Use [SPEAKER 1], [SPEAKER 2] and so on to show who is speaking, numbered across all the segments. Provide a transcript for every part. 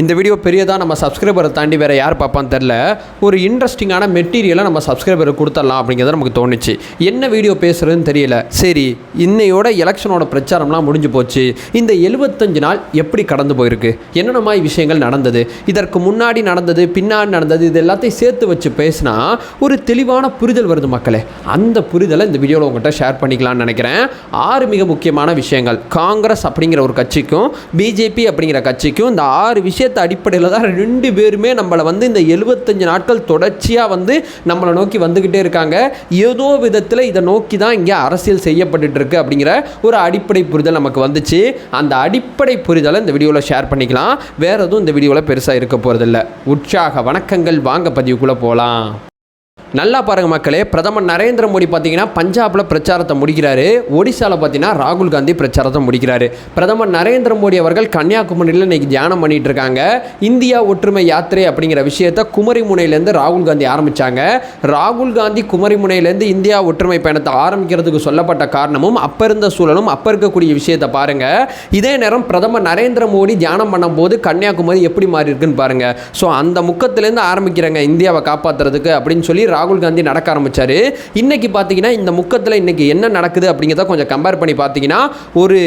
[SPEAKER 1] இந்த வீடியோ பெரியதாக நம்ம சப்ஸ்கிரைபரை தாண்டி வேறு யார் பார்ப்பான்னு தெரில ஒரு இன்ட்ரெஸ்டிங்கான மெட்டீரியலை நம்ம சப்ஸ்கிரைபருக்கு கொடுத்துடலாம் அப்படிங்கிறது நமக்கு தோணுச்சு. என்ன வீடியோ பேசுகிறதுன்னு தெரியல. சரி இன்னையோட எலெக்ஷனோட பிரச்சாரம்லாம் முடிஞ்சு போச்சு. இந்த எழுபத்தஞ்சு நாள் எப்படி கடந்து போயிருக்கு? என்னென்ன மாதிரி விஷயங்கள் நடந்தது? இதற்கு முன்னாடி நடந்தது பின்னாடி நடந்தது இது எல்லாத்தையும் சேர்த்து வச்சு பேசினா ஒரு தெளிவான புரிதல் வருது மக்களே. அந்த புரிதலை இந்த வீடியோவில் உங்கள்கிட்ட ஷேர் பண்ணிக்கலாம்னு நினைக்கிறேன். ஆறு மிக முக்கியமான விஷயங்கள். காங்கிரஸ் அப்படிங்கிற ஒரு கட்சிக்கும் பிஜேபி அப்படிங்கிற கட்சிக்கும் இந்த ஆறு விஷயம் விஷயத்தை அடிப்படையில் தான் ரெண்டு பேருமே நம்மளை வந்து இந்த எழுபத்தஞ்சு நாட்கள் தொடர்ச்சியாக வந்து நம்மளை நோக்கி வந்துக்கிட்டே இருக்காங்க. ஏதோ விதத்தில் இதை நோக்கி தான் இங்கே அரசியல் செய்யப்பட்டுட்டு இருக்கு அப்படிங்கிற ஒரு அடிப்படை புரிதல் நமக்கு வந்துச்சு. அந்த அடிப்படை புரிதலை இந்த வீடியோவில் ஷேர் பண்ணிக்கலாம். வேறு எதுவும் இந்த வீடியோவில் பெருசாக இருக்க போகிறதில்ல உற்சாக வணக்கங்கள். வாங்க பதிவுக்குள்ளே போகலாம் நல்லா பாருங்க மக்களே பிரதமர் நரேந்திர மோடி பார்த்தீங்கன்னா பஞ்சாபில் பிரச்சாரத்தை முடிக்கிறாரு. ஒடிசாவில் பார்த்தீங்கன்னா ராகுல் காந்தி பிரச்சாரத்தை முடிக்கிறாரு. பிரதமர் நரேந்திர மோடி அவர்கள் கன்னியாகுமரியில் இன்னைக்கு தியானம் பண்ணிட்டு இருக்காங்க இந்தியா ஒற்றுமை யாத்திரை அப்படிங்கிற விஷயத்த குமரிமுனையிலேருந்து ராகுல் காந்தி ஆரம்பித்தாங்க ராகுல் காந்தி குமரிமுனையிலேருந்து இந்தியா ஒற்றுமை பயணத்தை ஆரம்பிக்கிறதுக்கு சொல்லப்பட்ட காரணமும் அப்போ இருந்த சூழலும் அப்போ இருக்கக்கூடிய விஷயத்தை பாருங்க. இதே நேரம் பிரதமர் நரேந்திர மோடி தியானம் பண்ணும்போது கன்னியாகுமரி எப்படி மாறி இருக்குன்னு பாருங்க. ஸோ அந்த முக்கத்திலேருந்து ஆரம்பிக்கிறாங்க இந்தியாவை காப்பாற்றுறதுக்கு அப்படின்னு சொல்லி ராகுல் ராகுல் காந்தி நடக்க ஆரம்பிச்சாரு. இன்றைக்கி பார்த்தீங்கன்னா இந்த முக்கத்தில் இன்னைக்கு என்ன நடக்குது அப்படிங்கிறத கொஞ்சம் கம்பேர் பண்ணி பார்த்தீங்கன்னா ஒரு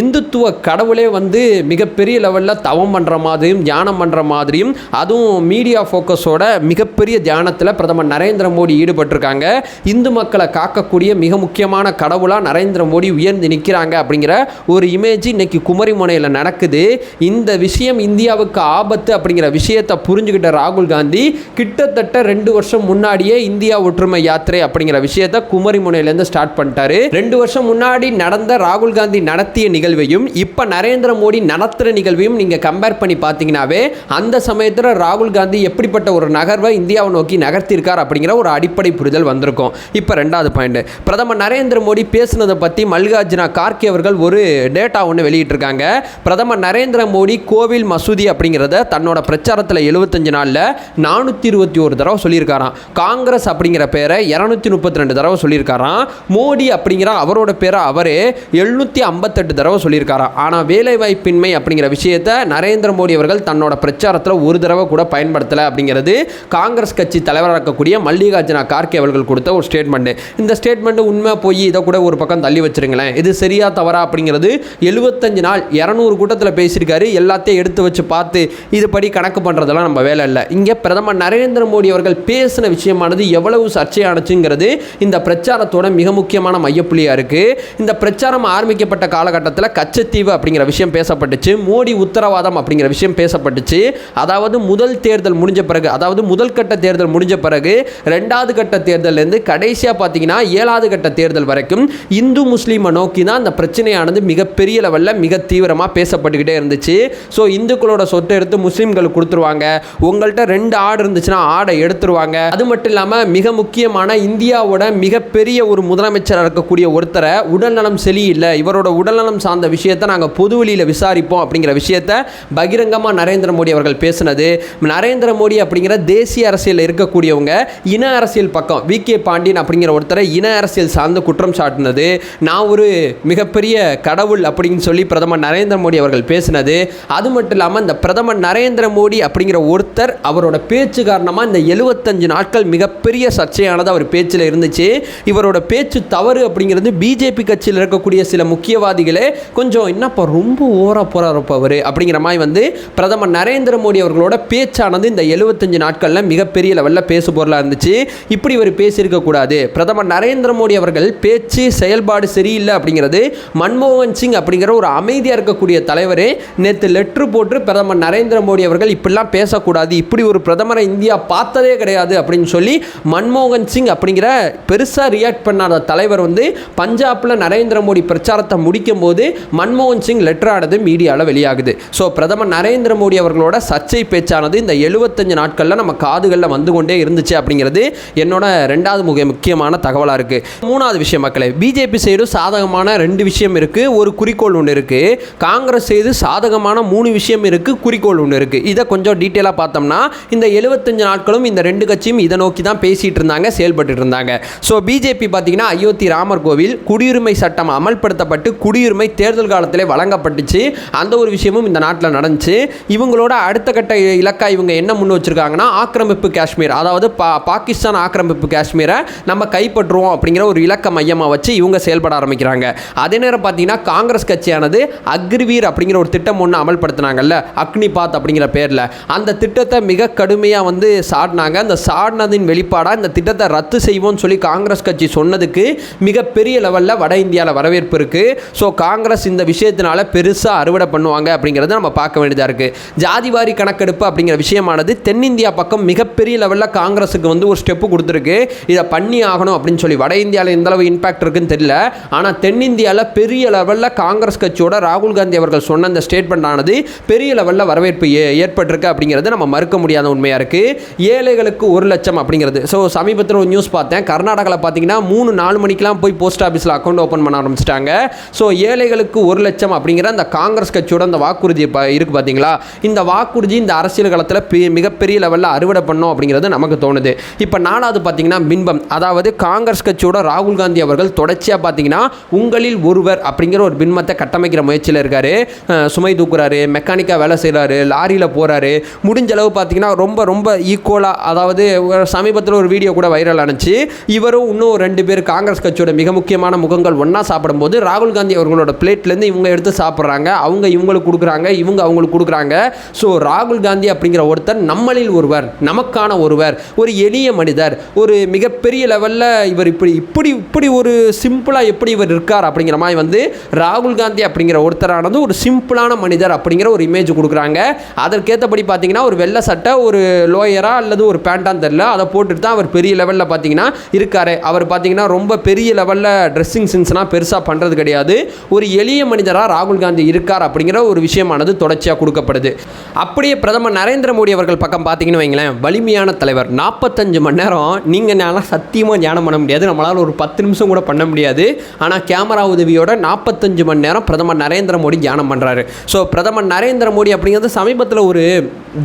[SPEAKER 1] இந்துத்துவ கடவுளே வந்து மிகப்பெரிய லெவலில் தவம் பண்ணுற மாதிரியும் தியானம் பண்ணுற மாதிரியும் அதுவும் மீடியா ஃபோக்கஸோட மிகப்பெரிய தியானத்தில் பிரதமர் நரேந்திர மோடி ஈடுபட்டிருக்காங்க. இந்து மக்களை காக்கக்கூடிய மிக முக்கியமான கடவுளாக நரேந்திர மோடி உயர்ந்து நிற்கிறாங்க அப்படிங்கிற ஒரு இமேஜ் இன்றைக்கி குமரிமுனையில் நடக்குது. இந்த விஷயம் இந்தியாவுக்கு ஆபத்து அப்படிங்கிற விஷயத்தை புரிஞ்சுக்கிட்ட ராகுல் காந்தி கிட்டத்தட்ட ரெண்டு வருஷம் முன்னாடி முன்னாடியே இந்தியா ஒற்றுமை யாத்திரை அப்படிங்கிற விஷயத்த குமரிமுனையிலேருந்து ஸ்டார்ட் பண்ணிட்டாரு. ரெண்டு வருஷம் முன்னாடி நடந்த ராகுல் காந்தி நடத்திய நிகழ்வையும் இப்போ நரேந்திர மோடி நடத்துகிற நிகழ்வையும் நீங்கள் கம்பேர் பண்ணி பார்த்தீங்கன்னாவே அந்த சமயத்தில் ராகுல் காந்தி எப்படிப்பட்ட ஒரு நகர்வை இந்தியாவை நோக்கி நகர்த்தியிருக்கார் அப்படிங்கிற ஒரு அடிப்படை புரிதல் வந்திருக்கும். இப்போ ரெண்டாவது பாயிண்ட் பிரதமர் நரேந்திர மோடி பேசுனதை பற்றி மல்லிகார்ஜுனா கார்கே அவர்கள் ஒரு டேட்டா ஒன்று வெளியிட்டிருக்காங்க. பிரதமர் நரேந்திர மோடி கோவில் மசூதி அப்படிங்கிறத தன்னோட பிரச்சாரத்தில் எழுபத்தஞ்சு நாளில் நானூற்றி இருபத்தி ஒரு தடவை சொல்லியிருக்காராம். காங்கிரஸ் அப்படிங்கிற பேரை இரநூத்தி முப்பத்தி ரெண்டு தடவை சொல்லியிருக்காராம். மோடி அப்படிங்கிற அவரோட பேரை அவரே எழுநூற்றி ஐம்பத்தெட்டு தடவை சொல்லியிருக்காராம். ஆனால் வேலைவாய்ப்பின்மை அப்படிங்கிற விஷயத்தை நரேந்திர மோடி அவர்கள் தன்னோட பிரச்சாரத்தில் ஒரு தடவை கூட பயன்படுத்தலை அப்படிங்கிறது காங்கிரஸ் கட்சி தலைவராக இருக்கக்கூடிய மல்லிகார்ஜுனா கார்கே அவர்கள் கொடுத்த ஒரு ஸ்டேட்மெண்ட் இந்த ஸ்டேட்மெண்ட் உண்மை போய் இதை கூட ஒரு பக்கம் தள்ளி வச்சிருங்களேன். இது சரியா தவறா அப்படிங்கிறது எழுபத்தஞ்சு நாள் இரநூறு கூட்டத்தில் பேசியிருக்காரு. எல்லாத்தையும் எடுத்து வச்சு பார்த்து இதுபடி கணக்கு பண்ணுறதெல்லாம் நம்ம வேலை இல்லை. இங்கே பிரதமர் நரேந்திர மோடி அவர்கள் பேசின விஷயம் விஷயமானது எவ்வளவு சர்ச்சையானச்சுங்கிறது இந்த பிரச்சாரத்தோட மிக முக்கியமான மையப்புள்ளியாக இருக்குது இந்த பிரச்சாரம் ஆரம்பிக்கப்பட்ட காலகட்டத்தில் கச்சத்தீவு அப்படிங்கிற விஷயம் பேசப்பட்டுச்சு. மோடி உத்தரவாதம் அப்படிங்கிற விஷயம் பேசப்பட்டுச்சு. அதாவது முதல் தேர்தல் முடிஞ்ச பிறகு அதாவது முதல் கட்ட தேர்தல் முடிஞ்ச பிறகு ரெண்டாவது கட்ட தேர்தல்லேருந்து கடைசியாக பார்த்தீங்கன்னா ஏழாவது கட்ட தேர்தல் வரைக்கும் இந்து முஸ்லீமை நோக்கி தான் அந்த பிரச்சனையானது மிகப்பெரிய லெவலில் மிக தீவிரமாக பேசப்பட்டுக்கிட்டே இருந்துச்சு. ஸோ இந்துக்களோட சொத்தை எடுத்து முஸ்லீம்களுக்கு கொடுத்துருவாங்க. உங்கள்கிட்ட ரெண்டு ஆடு இருந்துச்சுன்னா ஆடை எடுத்துருவாங்க. அது மட்டும் இல்லாமல் மிக முக்கியமான இந்தியாவோட மிகப்பெரிய ஒரு முதலமைச்சராக இருக்கக்கூடிய ஒருத்தரை உடல்நலம் சரியில்லை இவரோட உடல்நலம் சார்ந்த விஷயத்தை நாங்கள் பொதுவெளியில் விசாரிப்போம் அப்படிங்கிற விஷயத்த பகிரங்கமாக நரேந்திர மோடி அவர்கள் பேசினது. நரேந்திர மோடி அப்படிங்கிற தேசிய அரசியலில் இருக்கக்கூடியவங்க இன அரசியல் பக்கம் வி. கே. பாண்டியன் அப்படிங்கிற ஒருத்தரை இன அரசியல் சார்ந்து குற்றம் சாட்டினது. நான் ஒரு மிகப்பெரிய கடவுள் அப்படின்னு சொல்லி பிரதமர் நரேந்திர மோடி அவர்கள் பேசினது. அது மட்டும் இல்லாமல் இந்த பிரதமர் நரேந்திர மோடி அப்படிங்கிற ஒருத்தர் அவரோட பேச்சு காரணமாக இந்த எழுபத்தஞ்சு நாட்கள் மிகப்பெரிய சர்ச்சையானது அவர் பேச்சில் இருந்துச்சு. இவரோட பேச்சு தவறு அப்படிங்கிறது பிஜேபி கட்சியில் இருக்கக்கூடிய சில முக்கியவாதிகளே கொஞ்சம் என்னப்பா ரொம்ப ஓரா போறாருப்பா அவர் அப்படிங்கிற மாதிரி வந்து பிரதமர் நரேந்திர மோடி அவர்களோட பேச்சானது இந்த எழுபத்தஞ்சு நாட்களில் மிகப்பெரிய லெவலில் பேசு பொருளாக இருந்துச்சு. இப்படி இவர் பேசியிருக்கக்கூடாது பிரதமர் நரேந்திர மோடி அவர்கள் பேச்சு செயல்பாடு சரியில்லை அப்படிங்கிறது மன்மோகன் சிங் அப்படிங்கிற ஒரு அமைதியாக இருக்கக்கூடிய தலைவரே நேற்று லெட்ரு போட்டு பிரதமர் நரேந்திர மோடி அவர்கள் இப்படிலாம் பேசக்கூடாது. இப்படி ஒரு பிரதமரை இந்தியா பார்த்ததே கிடையாது அப்படின்னு சொல்லி மன்மோகன் சிங் அப்படிங்கிற பெருசாக ரியாக்ட் பண்ணாத தலைவர் வந்து பஞ்சாபில் நரேந்திர மோடி பிரச்சாரத்தை முடிக்கும் போது மன்மோகன் சிங் லெட்டர் ஆனது மீடியாவில் வெளியாகுது. ஸோ பிரதமர் நரேந்திர மோடி அவர்களோட சர்ச்சை பேச்சானது இந்த எழுபத்தஞ்சு நாட்களில் நம்ம காதுகளில் வந்து கொண்டே இருந்துச்சு அப்படிங்கிறது என்னோட ரெண்டாவது முக முக்கியமான தகவலாக இருக்குது மூணாவது விஷயம் மக்களே பிஜேபி சைடு சாதகமான ரெண்டு விஷயம் இருக்குது ஒரு குறிக்கோள் ஒன்று இருக்குது காங்கிரஸ் செய்து சாதகமான மூணு விஷயம் இருக்குது குறிக்கோள் ஒன்று இருக்குது இதை கொஞ்சம் டீட்டெயிலாக பார்த்தோம்னா இந்த எழுபத்தஞ்சு நாட்களும் இந்த ரெண்டு கட்சியும் இதை நோக்கி நோக்கி தான் பேசிகிட்டு இருந்தாங்க செயல்பட்டு இருந்தாங்க ஸோ பிஜேபி பார்த்தீங்கன்னா அயோத்தி ராமர் கோவில் குடியுரிமை சட்டம் அமல்படுத்தப்பட்டு குடியுரிமை தேர்தல் காலத்திலே வழங்கப்பட்டுச்சு. அந்த ஒரு விஷயமும் இந்த நாட்டில் நடந்துச்சு. இவங்களோட அடுத்த கட்ட இலக்கா இவங்க என்ன முன் வச்சிருக்காங்கன்னா ஆக்கிரமிப்பு காஷ்மீர். அதாவது பா பாகிஸ்தான் ஆக்கிரமிப்பு காஷ்மீரை நம்ம கைப்பற்றுவோம் அப்படிங்கிற ஒரு இலக்க மையமாக வச்சு இவங்க செயல்பட ஆரம்பிக்கிறாங்க. அதே நேரம் பார்த்தீங்கன்னா காங்கிரஸ் கட்சியானது அக்ரிவீர் அப்படிங்கிற ஒரு திட்டம் ஒன்று அமல்படுத்தினாங்கல்ல அக்னிபாத் அப்படிங்கிற பேரில். அந்த திட்டத்தை மிக கடுமையாக வந்து சாடினாங்க. அந்த சாடினதின் வெளிப்பாடாக இந்த திட்டத்தை ரத்து செய்வோம்னு சொல்லி காங்கிரஸ் கட்சி சொன்னதுக்கு மிகப்பெரிய லெவலில் வட இந்தியாவில் வரவேற்பு இருக்குது ஸோ காங்கிரஸ் இந்த விஷயத்தினால பெருசாக அறுவடை பண்ணுவாங்க அப்படிங்கிறத நம்ம பார்க்க வேண்டியதாக இருக்குது ஜாதிவாரி கணக்கெடுப்பு அப்படிங்கிற விஷயமானது தென்னிந்தியா பக்கம் மிகப்பெரிய லெவலில் காங்கிரஸுக்கு வந்து ஒரு ஸ்டெப்பு கொடுத்துருக்கு. இதை பண்ணி ஆகணும் அப்படின்னு சொல்லி வட இந்தியாவில் எந்த அளவு இம்பாக்ட் இருக்குன்னு தெரியல. ஆனால் தென்னிந்தியாவில் பெரிய லெவலில் காங்கிரஸ் கட்சியோட ராகுல் காந்தி அவர்கள் சொன்ன அந்த ஸ்டேட்மெண்ட் ஆனது பெரிய லெவலில் வரவேற்பு ஏ ஏற்பட்டிருக்கு அப்படிங்கிறது நம்ம மறுக்க முடியாத உண்மையாக இருக்குது ஏழைகளுக்கு ஒரு லட்சம் அப்படிங்கிறது. ஸோ சமீபத்தில் ஒரு நியூஸ் பார்த்தேன். கர்நாடகாவில் பார்த்தீங்கன்னா மூணு நாலு மணிக்கெலாம் போய் போஸ்ட் ஆஃபீஸில் அக்கௌண்ட் ஓப்பன் பண்ண ஆரம்பிச்சிட்டாங்க. ஸோ ஏழைகளுக்கு ஒரு லட்சம் அப்படிங்கிற அந்த காங்கிரஸ் கட்சியோட அந்த வாக்குறுதி இப்போ இருக்குது பார்த்தீங்களா? இந்த வாக்குறுதி இந்த அரசியல் காலத்தில் பெ- மிகப்பெரிய லெவலில் அறுவடை பண்ணோம் அப்படிங்கிறது நமக்கு தோணுது. இப்போ நாலாவது பார்த்தீங்கன்னா பின்பம். அதாவது காங்கிரஸ் கட்சியோட ராகுல் காந்தி அவர்கள் தொடர்ச்சியாக பார்த்தீங்கன்னா உங்களில் ஒருவர் அப்படிங்கிற ஒரு பின்பத்தை கட்டமைக்கிற முயற்சியில் இருக்கார். சுமை தூக்குறாரு மெக்கானிக்காக வேலை செய்கிறாரு லாரியில் போகிறாரு முடிஞ்ச அளவு பார்த்தீங்கன்னா ரொம்ப ரொம்ப ஈக்குவலாக அதாவது சமீபத்தில் ஒரு வீடியோ கூட வைரல் ஆனிச்சு. இவரும் இன்னும் ரெண்டு பேர் காங்கிரஸ் கட்சியோட மிக முக்கியமான முகங்கள் ஒன்றா சாப்பிடும்போது ராகுல் காந்தி அவர்களோட பிளேட்லேருந்து இவங்க எடுத்து சாப்பிட்றாங்க. அவங்க இவங்களுக்கு கொடுக்குறாங்க இவங்க அவங்களுக்கு கொடுக்குறாங்க. ஸோ ராகுல் காந்தி அப்படிங்கிற ஒருத்தர் நம்மளில் ஒருவர் நமக்கான ஒருவர் ஒரு எளிய மனிதர் ஒரு மிகப்பெரிய லெவலில் இவர் இப்படி இப்படி இப்படி ஒரு சிம்பிளாக எப்படி இவர் இருக்கார் அப்படிங்கிற மாதிரி வந்து ராகுல் காந்தி அப்படிங்கிற ஒருத்தரானது ஒரு சிம்பிளான மனிதர் அப்படிங்கிற ஒரு இமேஜ் கொடுக்குறாங்க. அதற்கேற்றபடி பார்த்தீங்கன்னா ஒரு வெள்ளை சட்டை ஒரு லோயரா அல்லது ஒரு பேண்டான்னு தெரில அதை போட்டுட்டு தான் அவர் பெரிய லெவலில் பார்த்தீங்கன்னா இருக்கார். அவர் பார்த்தீங்கன்னா ரொம்ப பெரிய லெவலில் ட்ரெஸ்ஸிங் சென்ஸ்லாம் பெருசாக பண்ணுறது கிடையாது. ஒரு எளிய மனிதராக ராகுல் காந்தி இருக்கார் அப்படிங்கிற ஒரு விஷயமானது தொடர்ச்சியாக கொடுக்கப்படுது. அப்படியே பிரதமர் நரேந்திர மோடி அவர்கள் பக்கம் பார்த்தீங்கன்னு வைங்களேன் வலிமையான தலைவர். நாற்பத்தஞ்சு மணி நேரம் நீங்கள் நான்லாம் சத்தியமாக தியானம் பண்ண முடியாது. நம்மளால் ஒரு பத்து நிமிஷம் கூட பண்ண முடியாது. ஆனால் கேமரா உதவியோட நாற்பத்தஞ்சு மணி நேரம் பிரதமர் நரேந்திர மோடி தியானம் பண்ணுறாரு ஸோ பிரதமர் நரேந்திர மோடி அப்படிங்கிறது சமீபத்தில் ஒரு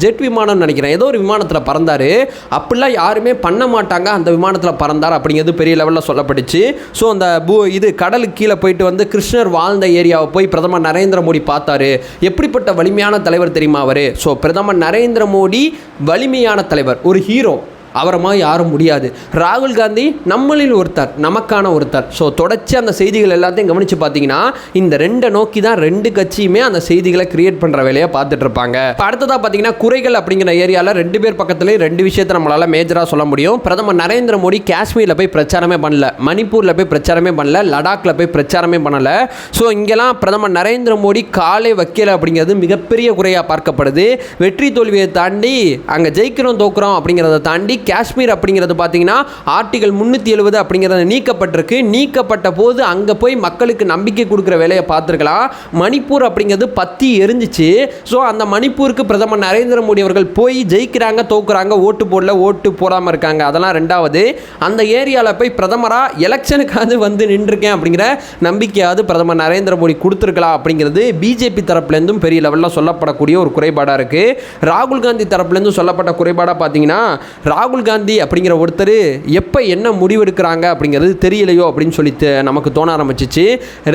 [SPEAKER 1] ஜெட் விமானம்னு நினைக்கிறேன். ஏதோ ஒரு விமானத்தில் பறந்தார். அப்படிலாம் யார் யாருமே பண்ண மாட்டாங்க. அந்த விமானத்தில் பறந்தார் அப்படிங்கிறது பெரிய லெவலில் சொல்லப்பட்டுச்சு. ஸோ அந்த பூ இது கடலுக்கு கீழே போயிட்டு வந்து கிருஷ்ணர் வாழ்ந்த ஏரியாவை போய் பிரதமர் நரேந்திர மோடி பார்த்தாரு. எப்படிப்பட்ட வலிமையான தலைவர் தெரியுமா அவர்? ஸோ பிரதமர் நரேந்திர மோடி வலிமையான தலைவர் ஒரு ஹீரோ அவரை மாதிரி யாரும் முடியாது. ராகுல் காந்தி நம்மளில் ஒருத்தர் நமக்கான ஒருத்தர். ஸோ தொடர்ச்சி அந்த செய்திகள் எல்லாத்தையும் கவனித்து பார்த்தீங்கன்னா இந்த ரெண்டை நோக்கி தான் ரெண்டு கட்சியுமே அந்த செய்திகளை கிரியேட் பண்ணுற வேலையை பார்த்துட்டு இருப்பாங்க. இப்போ அடுத்ததாக பார்த்தீங்கன்னா குறைகள் அப்படிங்கிற ஏரியாவில் ரெண்டு பேர் பக்கத்துலேயும் ரெண்டு விஷயத்தை நம்மளால் மேஜராக சொல்ல முடியும். பிரதமர் நரேந்திர மோடி காஷ்மீரில் போய் பிரச்சாரமே பண்ணல. மணிப்பூரில் போய் பிரச்சாரமே பண்ணல. லடாக்கில் போய் பிரச்சாரமே பண்ணலை. ஸோ இங்கெல்லாம் பிரதமர் நரேந்திர மோடி காலை வைக்கல அப்படிங்கிறது மிகப்பெரிய குறையாக பார்க்கப்படுது. வெற்றி தோல்வியை தாண்டி அங்கே ஜெயிக்கிறோம் தோக்குறோம் அப்படிங்கிறத தாண்டி காஷ்மீர் அப்படிங்கிறது பார்த்தீங்கன்னா ஆர்டிகல் முந்நூற்றி எழுபது அப்படிங்கிறது நீக்கப்பட்டிருக்கு. நீக்கப்பட்ட போது அங்கே போய் மக்களுக்கு நம்பிக்கை கொடுக்குற வேலையை பார்த்துருக்கலாம். மணிப்பூர் அப்படிங்கிறது பத்தி எரிஞ்சிச்சு. ஸோ அந்த மணிப்பூருக்கு பிரதமர் நரேந்திர மோடி அவர்கள் போய் ஜெயிக்கிறாங்க தோக்குறாங்க ஓட்டு போடல ஓட்டு போடாமல் இருக்காங்க. அதெல்லாம் ரெண்டாவது. அந்த ஏரியாவில் போய் பிரதமராக எலெக்ஷனுக்காவது வந்து நின்றுருக்கேன் அப்படிங்கிற நம்பிக்கையாவது பிரதமர் நரேந்திர மோடி கொடுத்துருக்கலாம் அப்படிங்கிறது பிஜேபி தரப்புலேருந்தும் பெரிய லெவலில் சொல்லப்படக்கூடிய ஒரு குறைபாடாக இருக்குது ராகுல் காந்தி தரப்புலேருந்து சொல்லப்பட்ட குறைபாடாக பார்த்தீங்கன்னா ராகுல் ராகுல் காந்தி அப்படிங்கிற ஒருத்தர் எப்போ என்ன முடிவெடுக்கிறாங்க அப்படிங்கிறது தெரியலையோ அப்படின்னு சொல்லி நமக்கு தோண ஆரம்பிச்சிச்சு.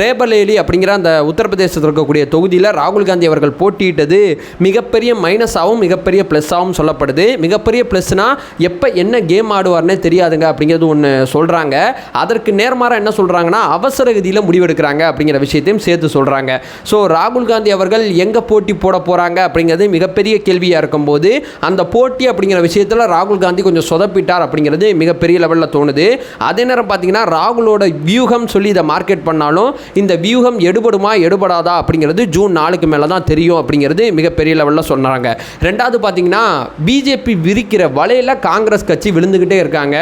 [SPEAKER 1] ரேபலேலி அப்படிங்கிற அந்த உத்தரப்பிரதேசத்தில் இருக்கக்கூடிய தொகுதியில் ராகுல் காந்தி அவர்கள் போட்டியிட்டது மிகப்பெரிய மைனஸாகவும் மிகப்பெரிய ப்ளஸ்ஸாகவும் சொல்லப்படுது. மிகப்பெரிய ப்ளஸ்னால் எப்போ என்ன கேம் ஆடுவார்னே தெரியாதுங்க அப்படிங்கிறது ஒன்று சொல்கிறாங்க அதற்கு நேர்மாறாக என்ன சொல்கிறாங்கன்னா அவசர கதியில் முடிவெடுக்கிறாங்க அப்படிங்கிற விஷயத்தையும் சேர்த்து சொல்கிறாங்க ஸோ ராகுல் காந்தி அவர்கள் எங்கே போட்டி போட போகிறாங்க அப்படிங்கிறது மிகப்பெரிய கேள்வியாக இருக்கும்போது அந்த போட்டி அப்படிங்கிற விஷயத்தில் ராகுல் காந்தி கொஞ்சம் சொதப்பிட்டார் அப்படிங்கிறது மிகப்பெரிய லெவலில் தோணுது. அதே நேரம் பார்த்தீங்கன்னா ராகுலோட வியூகம் சொல்லி இதை மார்க்கெட் பண்ணாலும் இந்த வியூகம் எடுபடுமா எடுபடாதா அப்படிங்கிறது ஜூன் நாளுக்கு மேலே தான் தெரியும் அப்படிங்கிறது மிகப்பெரிய லெவலில் சொன்னாங்க. ரெண்டாவது பார்த்தீங்கன்னா பிஜேபி விரிக்கிற வலையில் காங்கிரஸ் கட்சி விழுந்துக்கிட்டே இருக்காங்க.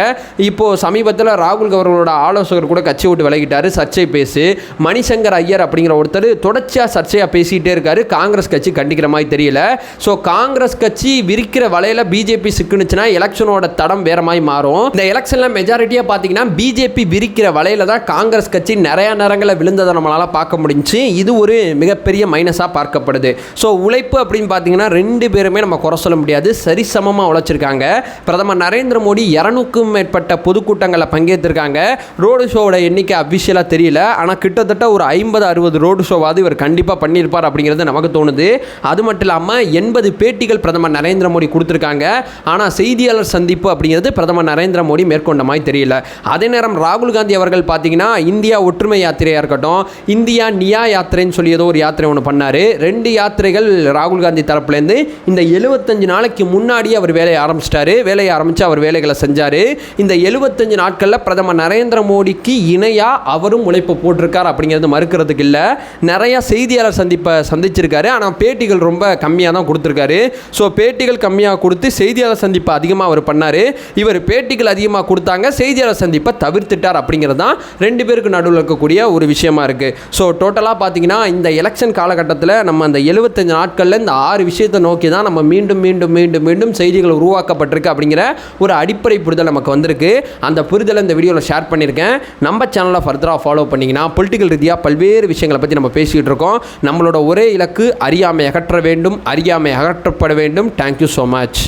[SPEAKER 1] இப்போது சமீபத்தில் ராகுல் அவர்களோட ஆலோசகர் கூட கட்சி விட்டு விலகிட்டார் சர்ச்சை பேசு. மணிசங்கர் ஐயர் அப்படிங்கிற ஒருத்தர் தொடர்ச்சியாக சர்ச்சையாக பேசிகிட்டே இருக்காரு. காங்கிரஸ் கட்சி கண்டிக்கிற மாதிரி தெரியல. ஸோ காங்கிரஸ் கட்சி விரிக்கிற வலையில் பிஜேபி சிக்குனுச்சுன்னா எலெக்ஷனோட எலெக்ஷனோட தடம் வேற மாதிரி மாறும். இந்த எலெக்ஷன்ல மெஜாரிட்டியா பாத்தீங்கன்னா பிஜேபி விரிக்கிற வலையில தான் காங்கிரஸ் கட்சி நிறைய நேரங்களில் விழுந்ததை நம்மளால பார்க்க முடிஞ்சு இது ஒரு மிகப்பெரிய மைனஸா பார்க்கப்படுது. ஸோ உழைப்பு அப்படின்னு பாத்தீங்கன்னா ரெண்டு பேருமே நம்ம குறை சொல்ல முடியாது. சரிசமமாக உழைச்சிருக்காங்க. பிரதமர் நரேந்திர மோடி இரநூக்கும் மேற்பட்ட பொதுக்கூட்டங்களில் பங்கேற்றிருக்காங்க. ரோடு ஷோவோட எண்ணிக்கை அபிஷியலாக தெரியல. ஆனால் கிட்டத்தட்ட ஒரு ஐம்பது அறுபது ரோடு ஷோவாவது இவர் கண்டிப்பாக பண்ணியிருப்பார் அப்படிங்கிறது நமக்கு தோணுது. அது மட்டும் இல்லாமல் எண்பது பேட்டிகள் பிரதமர் நரேந்திர மோடி கொடுத்துருக்காங்க. ஆனால் செய்தியாளர் சந்திப்பு அப்படிங்கிறது பிரதமர் நரேந்திர மோடி மேற்கொண்ட மாதிரி தெரியல. அதே நேரம் ராகுல் காந்தி அவர்கள் பார்த்தீங்கன்னா இந்தியா ஒற்றுமை யாத்திரையாக இருக்கட்டும் இந்தியா நியா யாத்திரைன்னு சொல்லி ஏதோ ஒரு யாத்திரை ஒன்று பண்ணார். ரெண்டு யாத்திரைகள் ராகுல் காந்தி தரப்புலேருந்து இந்த எழுபத்தஞ்சு நாளைக்கு முன்னாடியே அவர் வேலையை ஆரம்பிச்சிட்டாரு. வேலையை ஆரம்பித்து அவர் வேலைகளை செஞ்சார். இந்த எழுபத்தஞ்சு நாட்களில் பிரதமர் நரேந்திர மோடிக்கு இணையாக அவரும் உழைப்பு போட்டிருக்கார் அப்படிங்கிறது மறுக்கிறதுக்கு இல்லை. நிறையா செய்தியாளர் சந்திப்பை சந்திச்சிருக்காரு. ஆனால் பேட்டிகள் ரொம்ப கம்மியாக தான் கொடுத்துருக்காரு. ஸோ பேட்டிகள் கம்மியாக கொடுத்து செய்தியாளர் சந்திப்பு அதிகமாக அவர் பண்ணார். இவர் பேட்டிகள் அதிகமாக கொடுத்தாங்க. செய்தியாளர் சந்திப்பை தவிர்த்துட்டார் அப்படிங்கிறது தான் ரெண்டு பேருக்கு நடுவில் இருக்கக்கூடிய ஒரு விஷயமா இருக்குது ஸோ டோட்டலாக பார்த்தீங்கன்னா இந்த எலெக்ஷன் காலகட்டத்தில் நம்ம அந்த எழுபத்தஞ்சு நாட்களில் இந்த ஆறு விஷயத்தை நோக்கி தான் நம்ம மீண்டும் மீண்டும் மீண்டும் மீண்டும் செய்திகள் உருவாக்கப்பட்டிருக்கு அப்படிங்கிற ஒரு அடிப்படை புரிதல் நமக்கு வந்திருக்கு. அந்த புரிதலை இந்த வீடியோவில் ஷேர் பண்ணியிருக்கேன். நம்ம சேனலை ஃபர்தராக ஃபாலோ பண்ணிங்கன்னா பொலிட்டிக்கல் ரீதியாக பல்வேறு விஷயங்களை பற்றி நம்ம பேசிக்கிட்டு இருக்கோம். நம்மளோட ஒரே இலக்கு அறியாமை அகற்ற வேண்டும் அறியாமை அகற்றப்பட வேண்டும். Thank you so much